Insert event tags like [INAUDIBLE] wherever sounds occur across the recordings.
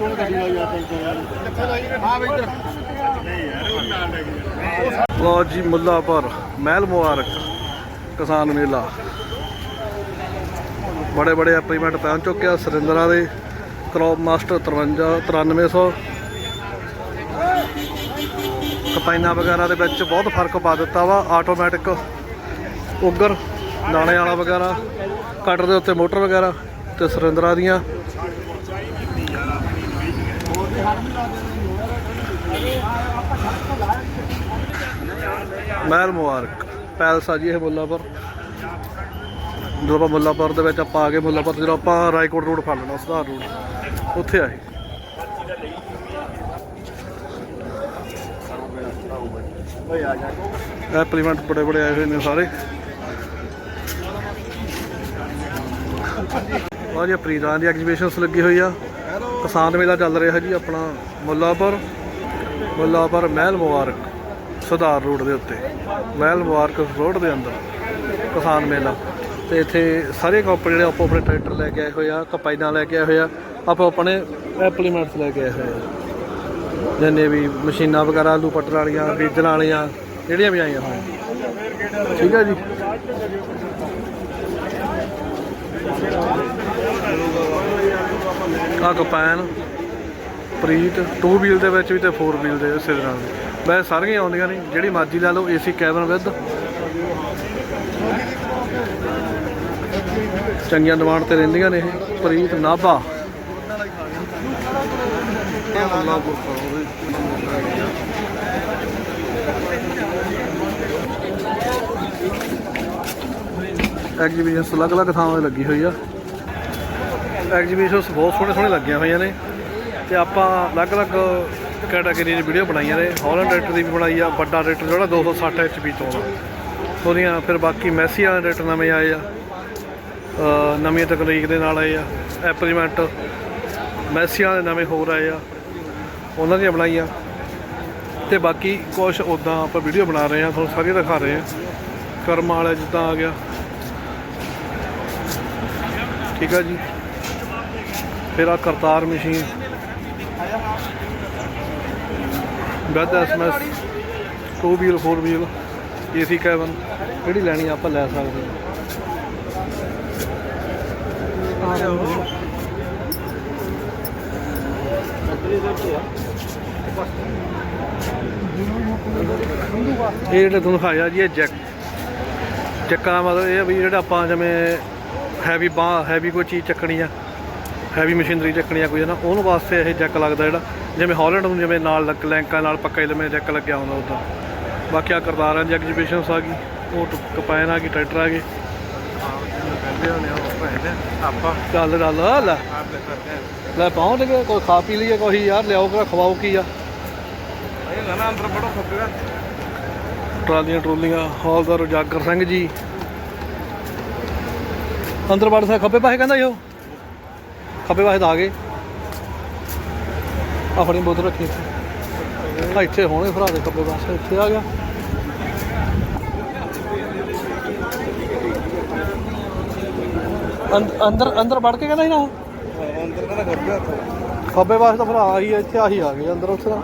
ਕੋਣ ਗੱਡੀ ਲਾਈ ਆ ਹਾਂ ਬਈ ਇੱਧਰ ਲੋ ਜੀ ਮੁੱਲਾਪੁਰ ਮਹਿਲ ਮੁਬਾਰਕ, ਕਿਸਾਨ ਮੇਲਾ। ਬੜੇ ਬੜੇ ਐਪਲੀਮੈਂਟ ਪਹੁੰਚ ਚੁੱਕੇ ਆ ਸਰਿੰਦਰਾ ਦੇ। ਕ੍ਰੌਪ ਮਾਸਟਰ 53 9300 ਕਪਾਈਨਾ ਵਗੈਰਾ ਦੇ ਵਿੱਚ ਬਹੁਤ ਫ਼ਰਕ ਪਾ ਦਿੱਤਾ ਵਾ ਆਟੋਮੈਟਿਕ ਉਗਰ, ਦਾਣੇ ਵਾਲਾ ਵਗੈਰਾ ਕਟਰ ਦੇ ਉੱਤੇ ਮੋਟਰ ਵਗੈਰਾ ਤੇ ਸਰਿੰਦਰਾ ਦੀਆਂ। ਮਹਿਲ ਮੁਬਾਰਕ, ਪੈਲਸ ਆ ਜੀ ਇਹ ਮੁੱਲਾਪੁਰ। ਜਦੋਂ ਆਪਾਂ ਮੁੱਲਾਪੁਰ ਦੇ ਵਿੱਚ ਆਪਾਂ ਆ ਗਏ, ਮੁੱਲਾਪੁਰ ਤੋਂ ਜਦੋਂ ਆਪਾਂ ਰਾਏਕੋਟ ਰੋਡ ਫੜ ਲੈਣਾ, ਸੁਧਾਰ ਰੋਡ ਉੱਥੇ ਆਏ ਆ ਜਾ ਐਪਲੀਮੈਂਟ ਬੜੇ ਬੜੇ ਆਏ ਹੋਏ ਨੇ ਸਾਰੇ। ਆ ਜੀ ਪ੍ਰੀਦਾਂ ਦੀ ਐਗਜ਼ੀਬਿਸ਼ਨਸ ਲੱਗੀ ਹੋਈ ਆ। ਕਿਸਾਨ ਮੇਲਾ ਚੱਲ ਰਿਹਾ ਜੀ ਆਪਣਾ ਮੁੱਲਾਪੁਰ। ਮੁੱਲਾਪੁਰ ਮਹਿਲ ਮੁਬਾਰਕ। ਸੁਧਾਰ ਰੋਡ ਦੇ ਉੱਤੇ, ਮਹਿਲ ਮੁਬਾਰਕ ਰੋਡ ਦੇ ਅੰਦਰ, ਕਿਸਾਨ ਮੇਲਾ। ਤੇ ਇੱਥੇ ਸਾਰੇ ਕੰਪਨੀ ਜਿਹੜੇ ਆਪੋ ਆਪਣੇ ਟਰੈਕਟਰ ਲੈ ਕੇ ਆਏ ਹੋਏ ਆ, ਕਪਾਈਨਾਂ ਲੈ ਕੇ ਆਏ ਹੋਏ ਆ, ਆਪੋ ਆਪਣੇ ਐਪਲੀਮੈਂਟਸ ਲੈ ਕੇ ਆਏ ਹੋਏ ਆ। ਜਿੰਨੇ ਵੀ ਮਸ਼ੀਨਾਂ ਵਗੈਰਾ, ਆਲੂ ਪੱਟਣ ਵਾਲੀਆਂ, ਬੀਜਣ ਵਾਲੀਆਂ, ਜਿਹੜੀਆਂ ਵੀ ਆਈਆਂ ਹੋਈਆਂ। ਠੀਕ ਹੈ ਜੀ? ਆ ਕਪੈਨ ਪ੍ਰੀਤ 2 ਵੀਲ ਦੇ ਵਿੱਚ ਵੀ ਤੇ 4 ਵੀਲ ਦੇ ਇਸੇ ਨਾਲ ਵੈਸੇ ਸਾਰੀਆਂ ਹੀ ਆਉਂਦੀਆਂ ਨੇ, ਜਿਹੜੀ ਮਰਜ਼ੀ ਲੈ ਲਓ ਏਸੀ ਕੈਬਨ ਵਿਦ ਚੰਗੀਆਂ ਡਿਮਾਂਡ ਤੇ ਰਹਿੰਦੀਆਂ ਨੇ ਇਹ, ਪ੍ਰੀਤ ਨਾਭਾ। ਐਗਜ਼ੀਬਿਸ਼ਨ ਅਲੱਗ-ਅਲੱਗ ਥਾਵਾਂ 'ਤੇ ਲੱਗੀ ਹੋਈ ਆ। ਐਗਜ਼ੀਬਿਸ਼ਨਸ ਬਹੁਤ ਸੋਹਣੇ ਸੋਹਣੇ ਲੱਗੀਆਂ ਹੋਈਆਂ ਨੇ। ਤੇ ਆਪਾਂ ਅਲੱਗ-ਅਲੱਗ ਕੈਟਾਗਰੀ ਦੀ ਵੀਡੀਓ ਬਣਾਈਆਂ ਨੇ। ਹੌਲੈਂਡ ਟਰੈਕਟਰ ਦੀ ਵੀ ਬਣਾਈ ਆ, ਵੱਡਾ ਟਰੈਕਟਰ ਜਿਹੜਾ 260 ਐਚਪੀ ਤੋਂ ਆ। ਉਹਦੀਆਂ ਫਿਰ ਬਾਕੀ ਮੈਸੀ ਵਾਲੇ ਟਰੈਕਟਰ ਨਵੇਂ ਆਏ ਆ। ਨਵੀਂ ਤਕਨੀਕ ਦੇ ਨਾਲ ਆਏ ਆ। ਐਪਲੀਮੈਂਟ ਮੈਸੀਆਂ ਦੇ ਨਵੇਂ ਹੋਰ ਆਏ ਆ। ਉਹਨਾਂ ਦੀਆਂ ਬਣਾਈਆਂ। ਤੇ ਬਾਕੀ ਕੁਝ ਉਦਾਂ ਆਪਾਂ ਵੀਡੀਓ ਬਣਾ ਰਹੇ ਆ, ਤੁਹਾਨੂੰ ਸਾਰੀਆਂ ਦਿਖਾ ਰਹੇ ਆ। ਕਰਮ ਵਾਲਾ ਜਿੱਦਾਂ ਆ ਗਿਆ। ਠੀਕ ਆ ਜੀ। ਫਿਰ ਆ Kartar machine. ਬੈਦ SMS 2 wheel 4 wheel, AC cabin, ਕਿਹੜੀ ਲੈਣੀ ਆਪਾਂ ਲੈ ਸਕਦੇ ਹਾਂ। ਇਹ ਜਿਹੜਾ ਤੁਹਾਨੂੰ ਦਿਖਾਇਆ ਜੀ, ਇਹ ਜੈਕ ਚੱਕਾ ਦਾ ਮਤਲਬ ਇਹ ਆ ਵੀ ਜਿਹੜਾ ਆਪਾਂ ਜਿਵੇਂ ਹੈਵੀ ਬਾਹ ਹੈਵੀ ਕੋਈ ਚੀਜ਼ ਚੱਕਣੀ ਆ ਹੈਵੀ ਮਸ਼ੀਨਰੀ ਚੱਕਣੀ ਆ ਕੋਈ ਨਾ ਉਹਨੂੰ ਵਾਸਤੇ ਇਹ ਜੈਕ ਲੱਗਦਾ ਜਿਹੜਾ। ਜਿਵੇਂ ਹਾਲੈਂਡ ਨੂੰ ਜਿਵੇਂ ਨਾਲ ਲੱਕ ਨਾਲ ਪੱਕਾ ਜਿਵੇਂ ਜੈਕ ਲੱਗਿਆ ਹੁੰਦਾ ਉਦਾਂ। ਬਾਕੀ ਆ ਕਰਤਾਰਾਂ ਦੀ ਐਗਜ਼ੀਬਿਸ਼ਨਸ ਆ ਗਈ, ਉਹ ਟ- ਆ ਗਈ, ਟਰੈਕਟਰ ਆ ਗਏ। ਚੱਲ ਚੱਲ ਲੈ। ਲੈ ਪਹੁੰਚ ਗਏ, ਕੋਈ ਖਾ ਪੀ ਲਈਏ, ਕੋਈ ਯਾਰ ਲਿਆਓ ਕਿਹੜਾ, ਖਵਾਓ ਕੀ ਆ। ਇਹ ਗਾਣਾ ਅੰਦਰ ਬੜੋ ਟਰਾਲੀਆਂ, ਟਰੋਲੀਆਂ, ਹੌਲਦਾਰ ਉਜਾਗਰ ਸਿੰਘ ਜੀ। ਅੰਦਰ ਵੜ ਸਾ, ਖੱਬੇ ਪਾਸੇ ਕਹਿੰਦਾ ਜੀ ਉਹ। ਖੱਬੇ ਪਾਸੇ ਤਾਂ ਆ ਗਏ। ਆਪਣੀ ਬੋਤਲ ਰੱਖੀ ਇੱਥੇ। ਆ ਇੱਥੇ ਹੋਣੇ ਭਰਾ ਦੇ ਖੱਬੇ ਪਾਸੇ ਇੱਥੇ ਆ ਗਿਆ। ਅੰਦਰ ਅੰਦਰ ਵੜ ਕੇ ਕਹਿੰਦਾ ਸੀ ਨਾ ਅੰਦਰ ਕਹਿੰਦਾ ਖੱਪੇ ਹੱਥ ਖੱਬੇ ਪਾਸੇ ਤਾਂ ਭਰਾ ਆਹੀ ਆ, ਇੱਥੇ ਆਹੀ ਆ ਗਏ ਅੰਦਰ ਉੱਥੇ ਦਾ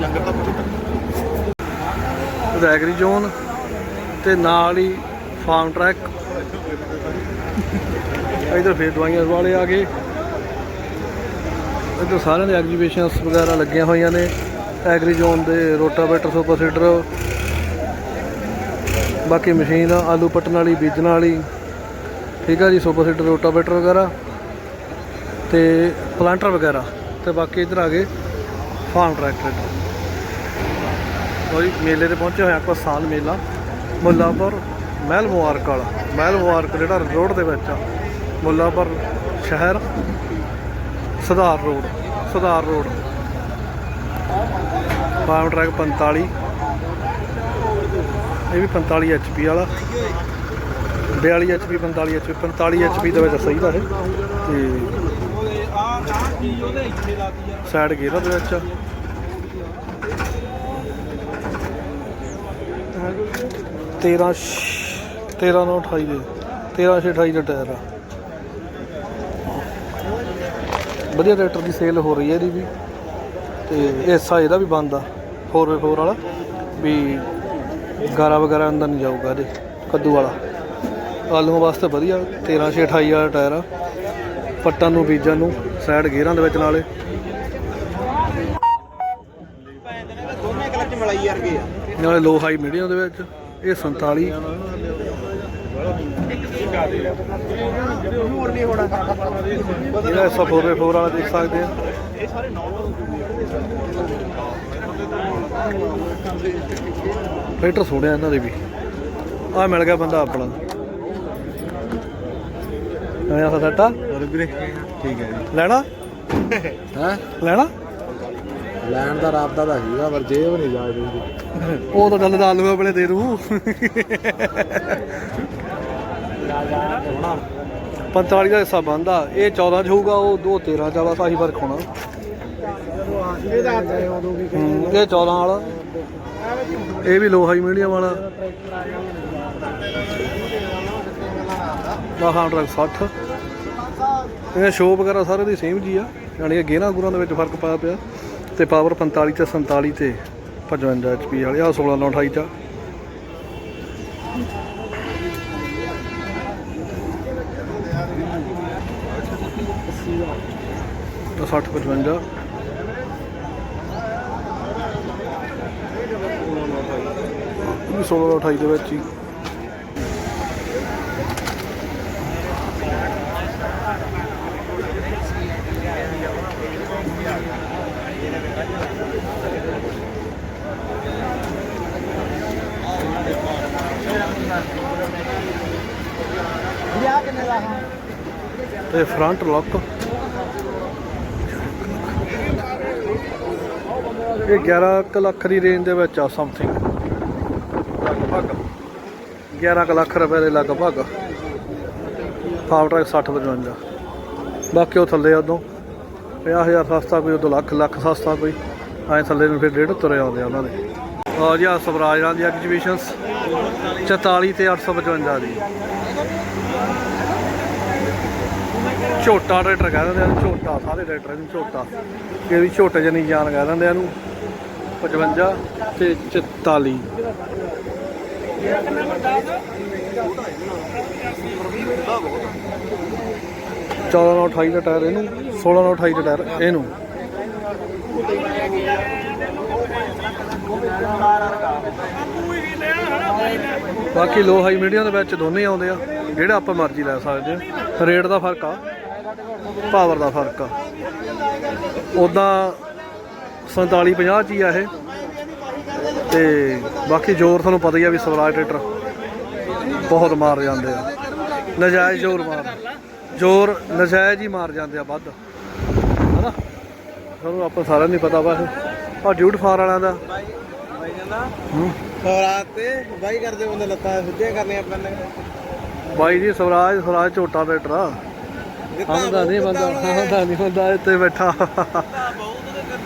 ਲੰਗਰ ਤਾਂ। ਰੈਗਰੀ ਜ਼ੋਨ ਤੇ ਨਾਲ ਹੀ ਫਾਰਮ ਟਰੈਕ। ਇਧਰ ਫੇਰ ਦਵਾਈਆਂ ਵਾਲੇ ਆ ਗਏ। ਇਧਰ ਸਾਰਿਆਂ ਦੇ ਐਗਜ਼ੀਬਿਸ਼ਨਸ ਵਗੈਰਾ ਲੱਗੀਆਂ ਹੋਈਆਂ ਨੇ। ਐਗਰੀ ਜ਼ੋਨ ਦੇ ਰੋਟਾਵੇਟਰ, ਸੁਪਰ ਸੀਡਰ, ਬਾਕੀ ਮਸ਼ੀਨ ਆਲੂ ਪੱਟਣ ਵਾਲੀ, ਬੀਜਣ ਵਾਲੀ। ਠੀਕ ਆ ਜੀ, ਸੁਪਰ ਸੀਡਰ, ਰੋਟਾਵੇਟਰ ਵਗੈਰਾ ਤੇ ਪਲਾਂਟਰ ਵਗੈਰਾ ਤੇ ਬਾਕੀ ਇੱਧਰ ਆ ਗਏ ਫਾਰਮ ਟਰੈਕਟਰ। ਲਓ ਮੇਲੇ ਤੇ ਪਹੁੰਚੇ ਹੋਏ ਆਪਾਂ ਸਾਲ ਮੇਲਾ। ਮੁੱਲਾਪੁਰ, ਮਹਿਲ ਮੁਬਾਰਕ ਵਾਲਾ। ਮਹਿਲ ਮੁਬਾਰਕ ਜਿਹੜਾ ਰੋਡ ਦੇ ਵਿੱਚ ਆ, ਮੁੱਲਾਪੁਰ ਸ਼ਹਿਰ। ਸੁਧਾਰ ਰੋਡ ਸੁਧਾਰ ਰੋਡ। ਫਾਰਮ ਟਰੈਕ 45 ਇਹ ਵੀ 45 ਐਚਪੀ ਵਾਲਾ। 42 ਐਚਪੀ 45 ਐਚਪੀ 45 ਐਚਪੀ ਦੇ ਵਿੱਚ ਸਹੀ ਦਾ ਇਹ ਤੇ ਆ ਸਾਈਡ ਗੇਅਰ ਦੇ ਵਿੱਚ 13 13 ਨੂੰ 28 ਦੇ। 13 ਛੇ 28 ਦਾ ਟਾਇਰ ਆ। ਵਧੀਆ ਟਰੈਕਟਰ ਦੀ ਸੇਲ ਹੋ ਰਹੀ ਹੈ ਇਹਦੀ ਵੀ। ਤੇ ਹਿੱਸਾ ਇਹਦਾ ਵੀ ਬੰਦ ਆ 4x4 ਵਾਲਾ। ਵੀ ਗਾਰਾ ਵਗੈਰਾ ਅੰਦਰ ਨਹੀਂ ਜਾਊਗਾ ਇਹਦੇ ਕੱਦੂ ਵਾਲਾ। ਆਲੂਆਂ ਵਾਸਤੇ ਵਧੀਆ 13 ਛੇ 28 ਵਾਲਾ ਟਾਇਰ ਆ। ਪੱਟਾਂ ਨੂੰ ਬੀਜਾਂ ਨੂੰ ਸਾਈਡ ਗੇਅਰਾਂ ਦੇ ਵਿੱਚ ਨਾਲੇ। ਨਾਲੇ ਲੋ ਹਾਈ ਮੀਡੀਅਮ ਦੇ ਵਿੱਚ ਇਹ 47 ਹੋਣਾ ਇਹਦਾ ਹਿੱਸਾ 4x4 ਵਾਲਾ ਦੇਖ ਸਕਦੇ ਆ। ਇਹ ਸਾਰੇ ਨੌ ਟਰੈਕਟਰ ਸੋਹਣਿਆ ਇਹਨਾਂ ਦੇ ਵੀ। ਆ ਮਿਲ ਗਿਆ ਬੰਦਾ ਆਪਣਾ। ਆਇਆ ਸੱਟਾ ਹੋਰ ਵੀਰੇ ਠੀਕ ਹੈ ਜੀ। ਲੈਣਾ? [LAUGHS] ਹੈ? ਲੈਣਾ? ਲੈਣ ਦਾ ਰਾਬਤਾ ਤਾਂ ਹੈਗਾ ਪਰ ਜੇਬ ਨਹੀਂ ਜਾ ਰਹੀ। ਉਹ ਤਾਂ ਗੱਲ ਨਾਲ ਨੂੰ ਆਪਣੇ ਦੇ ਦੂ। 45 ਦਾ ਹਿੱਸਾ ਬੰਦਾ ਇਹ 14 ਚ ਹੋਊਗਾ, ਉਹ 2 13 ਚ ਆ ਬਸ ਆਹੀ ਫ਼ਰਕ ਹੋਣਾ। ਇਹ 14 ਵਾਲਾ। ਇਹ ਵੀ ਲੋ ਹਾਈ ਮੀਡੀਅਮ ਵਾਲਾ। ਬਾਹਾਂ ਟਰੱਕ 60 ਇਹ ਸ਼ੋਅ ਵਗੈਰਾ ਸਾਰੇ ਦੀ ਸੇਮ ਜੀ ਆ। ਯਾਨੀ ਕਿ ਗੇਰਾਂ ਗੁਰਾਂ ਦੇ ਵਿੱਚ ਫ਼ਰਕ ਪਾਇਆ ਪਿਆ। ਤੇ ਪਾਵਰ 45 ਤੇ 47 ਤੇ 55 ਐਚਪੀ ਵਾਲੇ ਆ 16 ਨਾਲ 28 ਚ। 60 55 ਵੀ 16 28 ਦੇ ਵਿੱਚ ਹੀ। ਤੇ ਫਰੰਟ ਲੌਕ ਇਹ 11 ਕੁ ਲੱਖ ਦੀ ਰੇਂਜ ਦੇ ਵਿੱਚ ਆ ਸਮਥਿੰਗ ਲਗਭਗ 11 ਕੁ ਲੱਖ ਰੁਪਏ ਦੇ ਲਗਭਗ। ਪਾਵਰ ਟਰੈਕ 60 55 ਬਾਕੀ ਉਹ ਥੱਲੇ ਉਦੋਂ। 50000 ਸਸਤਾ ਕੋਈ, ਉਦੋਂ ਲੱਖ ਲੱਖ ਸਸਤਾ ਕੋਈ। ਐ ਥੱਲੇ ਨੂੰ ਫਿਰ ਡੇਢ ਤੁਰੇ ਆਉਂਦੇ ਆ ਉਹਨਾਂ ਦੇ। ਆ ਜੀ ਆ ਸਵਰਾਜਾਂ ਦੀ ਐਗਜੀਬਿਸ਼ਨਸ 44 ਤੇ 855 ਦੀ। ਝੋਟਾ ਟਰੈਕਟਰ ਕਹਿ ਦਿੰਦੇ ਆ, ਝੋਟਾ, ਸਾਰੇ ਟਰੈਕਟਰ ਨੂੰ ਝੋਟਾ। ਇਹ ਵੀ ਝੋਟੇ ਜਨੀ ਜਾਨ ਕਹਿ ਦਿੰਦੇ ਆ ਇਹਨੂੰ। 55 ਤੇ 44 14 ਨਾਲ 28 ਦਾ ਟਾਇਰ ਇਹਨੂੰ 16 ਨਾਲ 28 ਦਾ ਟਾਇਰ ਇਹਨੂੰ। ਬਾਕੀ ਲੋ ਹਾਈ ਮੀਡੀਅਮ ਦੇ ਵਿੱਚ ਦੋਨੇ ਆਉਂਦੇ ਆ, ਜਿਹੜਾ ਆਪਾਂ ਮਰਜ਼ੀ ਲੈ ਸਕਦੇ ਆ। ਰੇਟ ਦਾ ਫ਼ਰਕ ਆ ਪਾਵਰ ਦਾ ਫ਼ਰਕ ਆ। ਉਦਾਂ 47 50 ਚ ਹੀ ਆ ਇਹ। ਤੇ ਬਾਕੀ ਜ਼ੋਰ ਤੁਹਾਨੂੰ ਪਤਾ ਹੀ ਆ ਵੀ ਸਵਰਾਜ ਟਰੈਕਟਰ ਬਹੁਤ ਮਾਰ ਜਾਂਦੇ ਆ। ਨਜਾਇਜ਼ ਜ਼ੋਰ ਮਾਰ। ਜ਼ੋਰ ਨਜਾਇਜ਼ ਹੀ ਮਾਰ ਜਾਂਦੇ ਆ ਵੱਧ। ਹਨਾ? ਤੁਹਾਨੂੰ ਆਪਾਂ ਸਾਰਿਆਂ ਨੂੰ ਪਤਾ ਵਾ ਇਹ। ਆ ਡਿਊਟ ਫਾਰ ਵਾਲਿਆਂ ਦਾ। ਤੇ ਬਾਈ ਕਰਦੇ ਬੰਦੇ ਲੱਤਾਂ ਸਿੱਧੀਆਂ ਕਰਨੀਆਂ ਪੈਂਦੀਆਂ। ਬਾਈ ਜੀ ਸਵਰਾਜ ਸਵਰਾਜ ਝੋਟਾ ਟਰੈਕਟਰ ਆ। ਹਮਦਾ ਨਹੀਂ ਬੰਦਾ ਹਮਦਾ ਨਹੀਂ ਬੰਦਾ ਇੱਥੇ ਬੈਠਾ।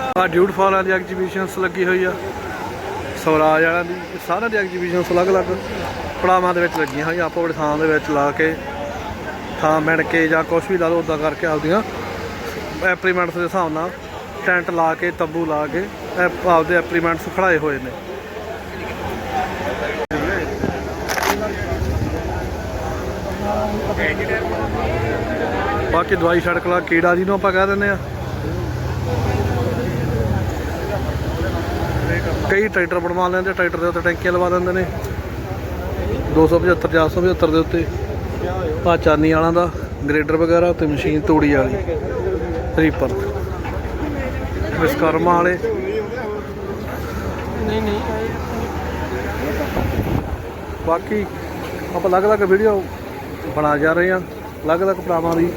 ਆ ਡਿਊਟ ਫਾਲਾਂ ਦੀ ਐਗਜੀਬਿਸ਼ਨਸ ਲੱਗੀ ਹੋਈ ਆ। ਸਵਰਾਜ ਵਾਲਿਆਂ ਦੀ, ਸਾਰਿਆਂ ਦੀ ਐਗਜੀਬਿਸ਼ਨਸ ਅਲੱਗ-ਅਲੱਗ। ਪੜਾਵਾਂ ਦੇ ਵਿੱਚ ਲੱਗੀਆਂ ਹੋਈਆਂ, ਆਪੋ ਆਪਣੇ ਥਾਂ ਦੇ ਵਿੱਚ ਲਾ ਕੇ, ਥਾਂ ਮਿਣ ਕੇ ਜਾਂ ਕੁਝ ਵੀ ਲਾ ਲਓ ਉਦਾਂ ਕਰਕੇ ਆਪਦੀਆਂ ਐਪਲੀਮੈਂਟਸ ਦੇ ਹਿਸਾਬ ਨਾਲ ਟੈਂਟ ਲਾ ਕੇ, ਤੰਬੂ ਲਾ ਕੇ, ਐਪ- ਆਪਦੇ ਐਪਲੀਮੈਂਟਸ ਖੜਾਏ ਹੋਏ ਨੇ। ਬਾਕੀ ਦਵਾਈ ਛੜਕ ਲਾ, ਕੀੜਾ ਜਿਹਨੂੰ ਆਪਾਂ ਕਹਿ ਦਿੰਦੇ ਆ। ਕਈ ਟਰੈਕਟਰ ਬਣਵਾ ਲੈਂਦੇ, ਟਰੈਕਟਰ ਦੇ ਉੱਤੇ ਟੈਂਕੀਆਂ ਲਵਾ ਦਿੰਦੇ ਨੇ। 275 475 ਦੇ ਉੱਤੇ। ਆ ਚਾਨੀ ਵਾਲਾਂ ਦਾ, ਗ੍ਰੇਡਰ ਵਗੈਰਾ ਤੇ ਮਸ਼ੀਨ ਤੂੜੀ ਵਾਲੀ, ਰੀਪਰ। ਵਿਸਕਰਮਾ ਵਾਲੇ। ਨਹੀਂ ਨਹੀਂ ਬਾਕੀ ਆਪਾਂ ਅਲੱਗ-ਅਲੱਗ ਵੀਡੀਓ ਬਣਾ ਜਾ ਰਹੇ ਹਾਂ। ਅਲੱਗ-ਅਲੱਗ ਭਰਾਵਾਂ ਦੀ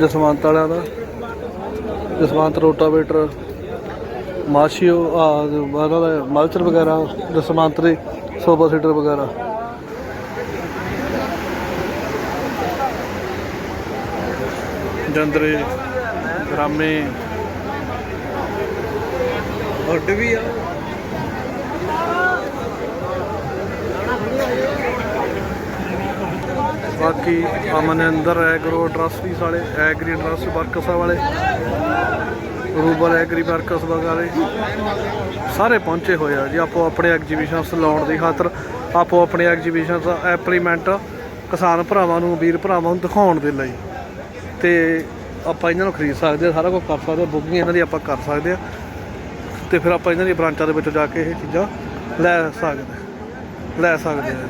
ਜਸਵੰਤ ਵਾਲਿਆਂ ਦਾ, ਜਸਵੰਤ ਰੋਟਾਵੇਟਰ ਮਾਸ਼ੀਓ ਉਹਨਾਂ ਦਾ ਮਲਚਰ ਵਗੈਰਾ ਜਸਵੰਤ ਦੇ ਸੋਫਾ ਸੀਟਰ ਵਗੈਰਾ। ਜੰਦਰੇ ਰਾਮੇ। ਹੁੱਡ ਵੀ ਆ। ਬਾਕੀ ਅਮਨਿੰਦਰ ਐਗਰੋ ਇੰਡਸਟਰੀਜ਼ ਵਾਲੇ ਐਗਰੀ ਇੰਡਸਟਰੀ ਵਰਕਸ ਵਾਲੇ। ਰੂਬਲ ਐਗਰੀ ਵਰਕਸ ਵਾਲੇ ਸਾਰੇ ਪਹੁੰਚੇ ਹੋਏ ਆ ਜੀ, ਆਪੋ ਆਪਣੇ ਐਗਜੀਬਿਸ਼ਨਸ ਲਾਉਣ ਦੀ ਖਾਤਰ, ਆਪੋ ਆਪਣੇ ਐਗਜੀਬਿਸ਼ਨਸ ਐਪਲੀਮੈਂਟ ਕਿਸਾਨ ਭਰਾਵਾਂ ਨੂੰ, ਵੀਰ ਭਰਾਵਾਂ ਨੂੰ ਦਿਖਾਉਣ ਦੇ ਲਈ। ਤੇ ਆਪਾਂ ਇਹਨਾਂ ਨੂੰ ਖਰੀਦ ਸਕਦੇ ਆ, ਸਾਰਾ ਕੁਝ ਕਰ ਸਕਦੇ ਆ, ਬੁਕਿੰਗ ਇਹਨਾਂ ਦੀ ਆਪਾਂ ਕਰ ਸਕਦੇ ਆ। ਤੇ ਫਿਰ ਆਪਾਂ ਇਹਨਾਂ ਦੀ ਬ੍ਰਾਂਚਾਂ ਦੇ ਵਿੱਚ ਜਾ ਕੇ ਇਹ ਚੀਜ਼ਾਂ ਲੈ ਸਕਦੇ ਲੈ ਸਕਦੇ ਆ ਜੀ।